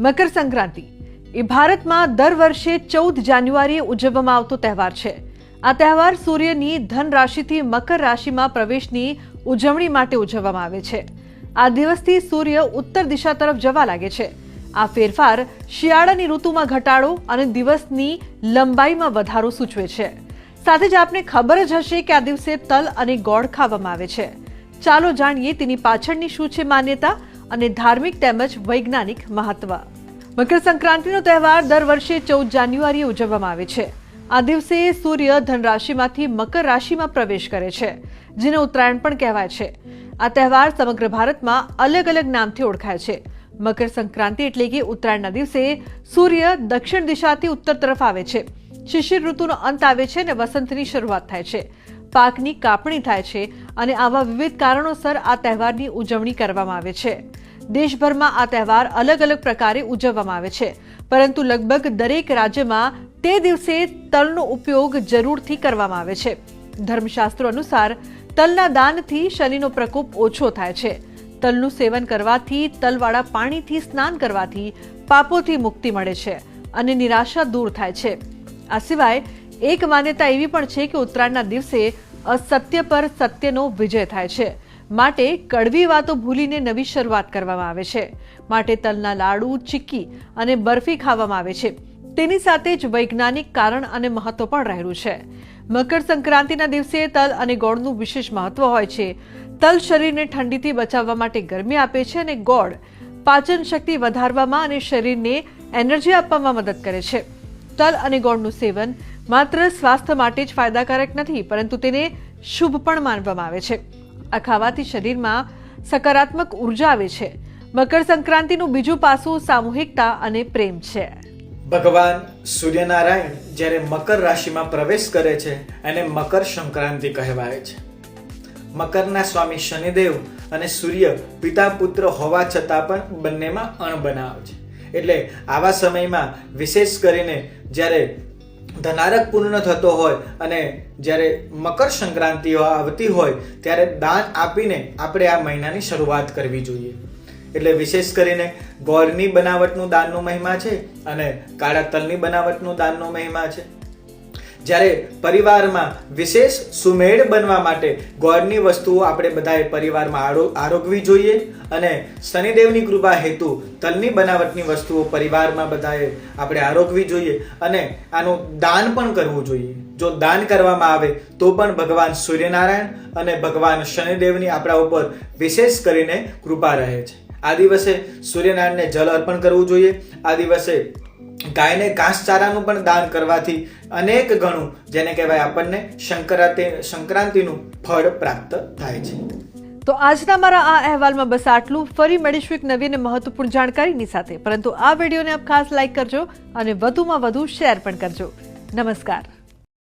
મકર સંક્રાંતિ. એ ભારતમાં દર વર્ષે ચૌદ જાન્યુઆરીએ ઉજવવામાં આવતો તહેવાર છે. આ તહેવાર સૂર્યની ધન રાશિથી મકર રાશિમાં પ્રવેશની ઉજવણી માટે ઉજવવામાં આવે છે. આ દિવસથી સૂર્ય ઉત્તર દિશા તરફ જવા લાગે છે. આ ફેરફાર શિયાળાની ઋતુમાં ઘટાડો અને દિવસની લંબાઈમાં વધારો સૂચવે છે. સાથે જ આપને ખબર જ હશે કે આ દિવસે તલ અને ગોળ ખાવામાં આવે છે. ચાલો જાણીએ તેની પાછળની શું છે માન્યતા. અને ધાર્મિક તેમજ વૈજ્ઞાનિક મહત્વ. મકર સંક્રાંતિનો તહેવાર દર વર્ષે ચૌદ જાન્યુઆરીએ ઉજવવામાં આવે છે. આ દિવસે સૂર્ય ધનરાશિમાંથી મકર રાશિમાં પ્રવેશ કરે છે, જેને ઉત્તરાયણ પણ કહેવાય છે. આ તહેવાર સમગ્ર ભારતમાં અલગ અલગ નામથી ઓળખાય છે. મકર સંક્રાંતિ એટલે કે ઉત્તરાયણના દિવસે સૂર્ય દક્ષિણ દિશાથી ઉત્તર તરફ આવે છે. શિશિર ઋતુનો અંત આવે છે અને વસંતની શરૂઆત થાય છે. પાકની કાપણી થાય છે અને આવા વિવિધ કારણોસર આ તહેવારની ઉજવણી કરવામાં આવે છે. દેશભરમાં આ તહેવાર અલગ અલગ પ્રકારે ઉજવવામાં આવે છે. પરંતુ લગભગ દરેક રાજ્યમાં તે દિવસે તલનો ઉપયોગ જરૂરથી કરવામાં આવે છે. ધર્મશાસ્ત્રો અનુસાર તલના દાનથી શનિનો પ્રકોપ ઓછો થાય છે. તલનું સેવન કરવાથી તલવાળા પાણીથી સ્નાન કરવાથી પાપોથી મુક્તિ મળે છે અને નિરાશા દૂર થાય છે. આ સિવાય એક માન્યતા એવી પણ છે કે ઉત્તરાયણના દિવસે અસત્ય પર સત્યનો વિજય થાય છે. માટે કડવી વાતો ભૂલીને નવી શરૂઆત કરવામાં આવે છે. માટે તલના લાડુ, ચીક્કી અને બરફી ખાવામાં આવે છે. તેની સાથે જ વૈજ્ઞાનિક કારણ અને મહત્વ પણ રહેલું છે. મકર સંક્રાંતિના દિવસે તલ અને ગોળનું વિશેષ મહત્વ હોય છે. તલ શરીરને ઠંડીથી બચાવવા માટે ગરમી આપે છે અને ગોળ પાચન શક્તિ વધારવામાં અને શરીરને એનર્જી આપવામાં મદદ કરે છે. તલ અને ગોળનું સેવન માત્ર સ્વાસ્થ્ય માટે જ ફાયદાકારક નથી, પરંતુ તેને શુભ પણ માનવામાં આવે છે. આ ખાવાથી શરીરમાં સકારાત્મક ઊર્જા આવે છે. મકર સંક્રાંતિનું બીજું પાસું સામૂહિકતા અને પ્રેમ છે. ભગવાન સૂર્યનારાયણ જ્યારે મકર રાશિમાં પ્રવેશ કરે છે એને મકર સંક્રાંતિ કહેવાય છે. મકરના સ્વામી શનિદેવ અને સૂર્ય પિતા પુત્ર હોવા છતાં પણ બંનેમાં અણબનાવ છે. એટલે આવા સમયમાં વિશેષ કરીને જ્યારે ધનારક પૂર્ણ થતો હોય અને જ્યારે મકર સંક્રાંતિ આવતી હોય, ત્યારે દાન આપીને આપણે આ મહિનાની શરૂઆત કરવી જોઈએ. એટલે વિશેષ કરીને ગોળની બનાવટનું દાનનો મહિમા છે અને કાળા તલની બનાવટનું દાનનો મહિમા છે. જ્યારે પરિવારમાં વિશેષ સુમેળ બનવા માટે ગોળની વસ્તુઓ આપણે બધાએ પરિવારમાં આરો- આરોગવી જોઈએ અને શનિદેવની કૃપા હેતુ તલની બનાવટની વસ્તુઓ પરિવારમાં બધાએ આપણે આરોગવી જોઈએ અને આનું દાન પણ કરવું જોઈએ. જો દાન કરવામાં આવે તો પણ ભગવાન સૂર્યનારાયણ અને ભગવાન શનિદેવની આપણા ઉપર વિશેષ કરીને કૃપા રહે છે. આ દિવસે સૂર્યનારાયણને જલ અર્પણ કરવું જોઈએ. આ દિવસે ગાયને ઘાસચારાનું પણ દાન કરવાથી અનેક ગણું, જેને કહેવાય આપણને સંક્રાંતિ, સંક્રાંતિનું ફળ પ્રાપ્ત થાય છે. તો આજના મારા આ અહેવાલમાં બસ આટલું. ફરી મળીશું એક નવી અને મહત્વપૂર્ણ જાણકારીની સાથે. પરંતુ આ વિડીયોને આપ ખાસ લાઈક કરજો અને વધુમાં વધુ શેર પણ કરજો. નમસ્કાર.